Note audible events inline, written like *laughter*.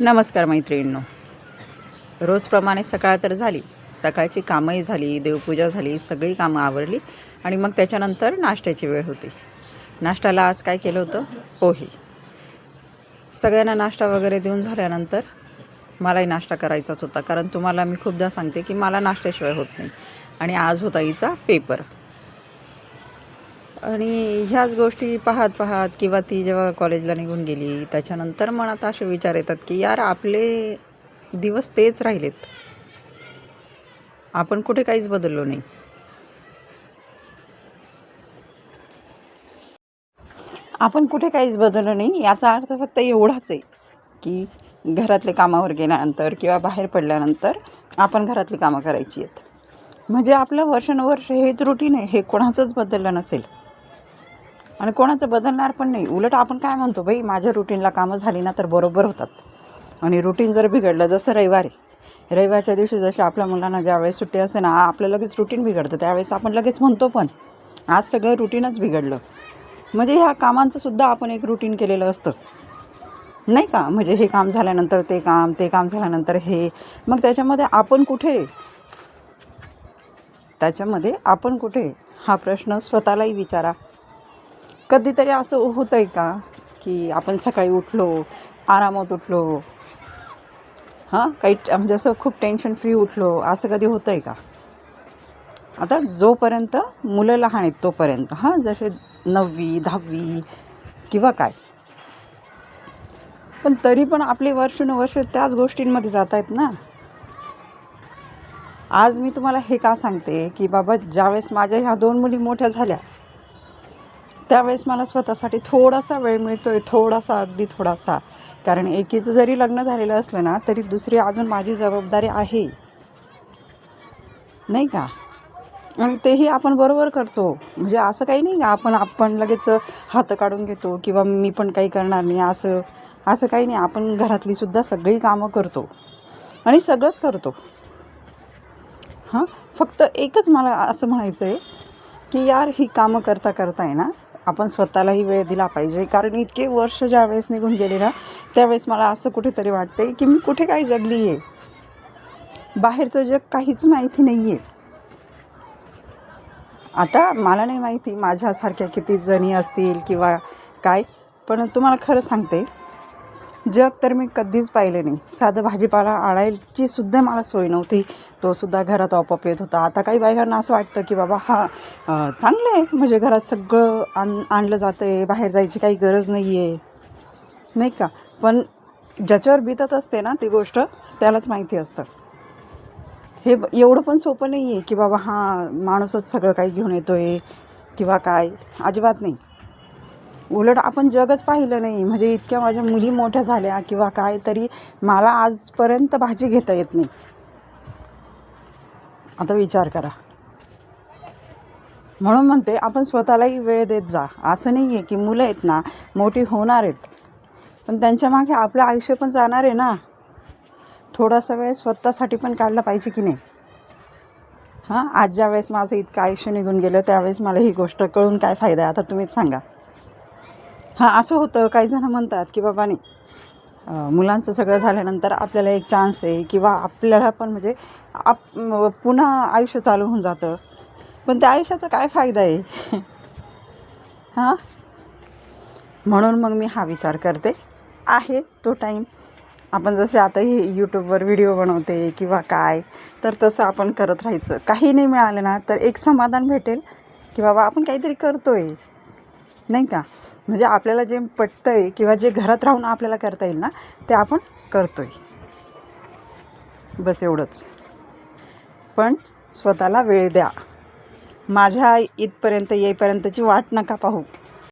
नमस्कार मैत्रिणींनो. रोजप्रमाणे सकाळ तर झाली. सकाळची कामंही झाली देवपूजा झाली सगळी कामं आवरली आणि मग त्याच्यानंतर नाश्त्याची वेळ होती. नाश्त्याला आज काय केलं होतं? पोहे. सगळ्यांना नाश्ता वगैरे देऊन झाल्यानंतर मलाही नाश्ता करायचाच होता. कारण तुम्हाला मी खूपदा सांगते की मला नाश्त्याशिवाय होत नाही. आणि आज होता हिचा पेपर. आणि ह्याच गोष्टी पाहत पाहत किंवा ती जेव्हा कॉलेजला निघून गेली त्याच्यानंतर मनात असे विचार येतात की यार आपले दिवस तेच राहिलेत. आपण कुठे काहीच बदललो नाही. आपण कुठे काहीच बदललो नाही याचा अर्थ फक्त एवढाच आहे की घरातले कामावर गेल्यानंतर किंवा बाहेर पडल्यानंतर आपण घरातली कामं करायची आहेत. म्हणजे आपलं वर्षानुवर्ष हेच रुटीन आहे हे कोणाचंच बदललं नसेल. आणि कोणाचं बदलणार पण नाही. उलट आपण काय म्हणतो बाई माझ्या रुटीनला कामं झाली ना तर बरोबर होतात. आणि रुटीन जर बिघडलं जसं रविवारी रविवारच्या दिवशी जसे आपल्या मुलांना ज्यावेळेस सुट्टी असते ना आपलं लगेच रुटीन बिघडतं. त्यावेळेस आपण लगेच म्हणतो पण आज सगळं रुटीनच बिघडलं. म्हणजे ह्या कामांचं सुद्धा आपण एक रुटीन केलेलं असतं. नाही का? म्हणजे हे काम झाल्यानंतर ते काम ते काम झाल्यानंतर हे. मग त्याच्यामध्ये आपण कुठे? त्याच्यामध्ये आपण कुठे? हा प्रश्न स्वतःलाही विचारा. कधीतरी असं होतं आहे का की आपण सकाळी उठलो आरामात उठलो? हां? काही म्हणजे असं खूप टेन्शन फ्री उठलो असं कधी होतं आहे का? आता जोपर्यंत मुलं लहान आहेत तोपर्यंत हां? जसे नववी दहावी किंवा काय. पण तरी पण आपली वर्षानुवर्ष त्याच गोष्टींमध्ये जात आहेत ना. आज मी तुम्हाला हे का सांगते की बाबा ज्यावेळेस माझ्या ह्या दोन मुली मोठ्या झाल्या त्यावेळेस मला स्वतःसाठी थोडासा वेळ मिळतो आहे थोडासा अगदी थोडासा. कारण एकीचं जरी लग्न झालेलं असलं ना तरी दुसरी अजून माझी जबाबदारी आहे. नाही का? आणि तेही आपण बरोबर करतो. म्हणजे असं काही नाही का आपण आपण लगेच हात काढून घेतो किंवा मी पण काही करणार नाही असं असं काही नाही. आपण घरातली सुद्धा सगळी कामं करतो. आणि सगळंच करतो. हां? फक्त एकच मला असं म्हणायचं आहे की यार ही कामं करता करता आहे ना आपण स्वतःलाही वेळ दिला पाहिजे. कारण इतके वर्ष ज्यावेळेस निघून गेले ना त्यावेळेस मला असं कुठेतरी वाटते की मी कुठे काही जगली आहे बाहेरचं जग काहीच माहिती नाही आहे आता मला नाही माहिती माझ्यासारख्या किती जणी असतील किंवा काय पण तुम्हाला खरं सांगते जग तर मी कधीच पाहिले नाही. साधं भाजीपाला आणायची सुद्धा मला सोय नव्हती. तो सुद्धा घरात आपोआप येत होता. आता काही बायकांना असं वाटतं की बाबा हा चांगलं आहे. म्हणजे घरात सगळं आण आणलं जातं आहे बाहेर जायची काही गरज नाही आहे नाही का? पण ज्याच्यावर बितत असते ना ती गोष्ट त्यालाच माहिती असतं. हे ब- एवढं पण सोपं नाही आहे की बाबा हां माणूसच सगळं काही घेऊन येतो आहे किंवा काय. अजिबात नाही. उलट आपण जगच पाहिलं नाही. म्हणजे इतक्या माझ्या मुली मोठ्या झाल्या किंवा काय तरी मला आजपर्यंत भाजी घेता येत नाही. आता विचार करा. म्हणून म्हणते आपण स्वतःलाही वेळ देत जा. असं नाही आहे की मुलं आहेत ना मोठी होणार आहेत. पण त्यांच्या मागे आपलं आयुष्य पण जाणार आहे ना. थोडासा वेळ स्वतःसाठी पण काढला पाहिजे की नाही? हां आज ज्या वेळेस माझं इतकं आयुष्य निघून गेलं त्यावेळेस मला ही गोष्ट कळून काय फायदा आहे? आता तुम्हीच सांगा. हां असं होतं. काही जणं म्हणतात की बाबा नाही. मुलांचं सगळं झाल्यानंतर आपल्याला एक चान्स आहे किंवा आपल्याला पण म्हणजे आप पुन्हा आयुष्य चालू होऊन जातं. पण त्या आयुष्याचा काय फायदा आहे? *laughs* हां? म्हणून मग मी हा विचार करते. आहे तो टाईम आपण जसे आता हे यूट्यूबवर व्हिडिओ बनवते किंवा काय तर तसं आपण करत राहायचं. काही नाही मिळालं ना तर एक समाधान भेटेल की बाबा आपण काहीतरी करतो आहे नाही का? म्हणजे आपल्याला जे पटतं आहे किंवा जे घरात राहून आपल्याला करता येईल ना ते आपण करतो आहे बस एवढंच. पण स्वतःला वेळ द्या. माझ्या इथपर्यंत येईपर्यंतची वाट नका पाहू.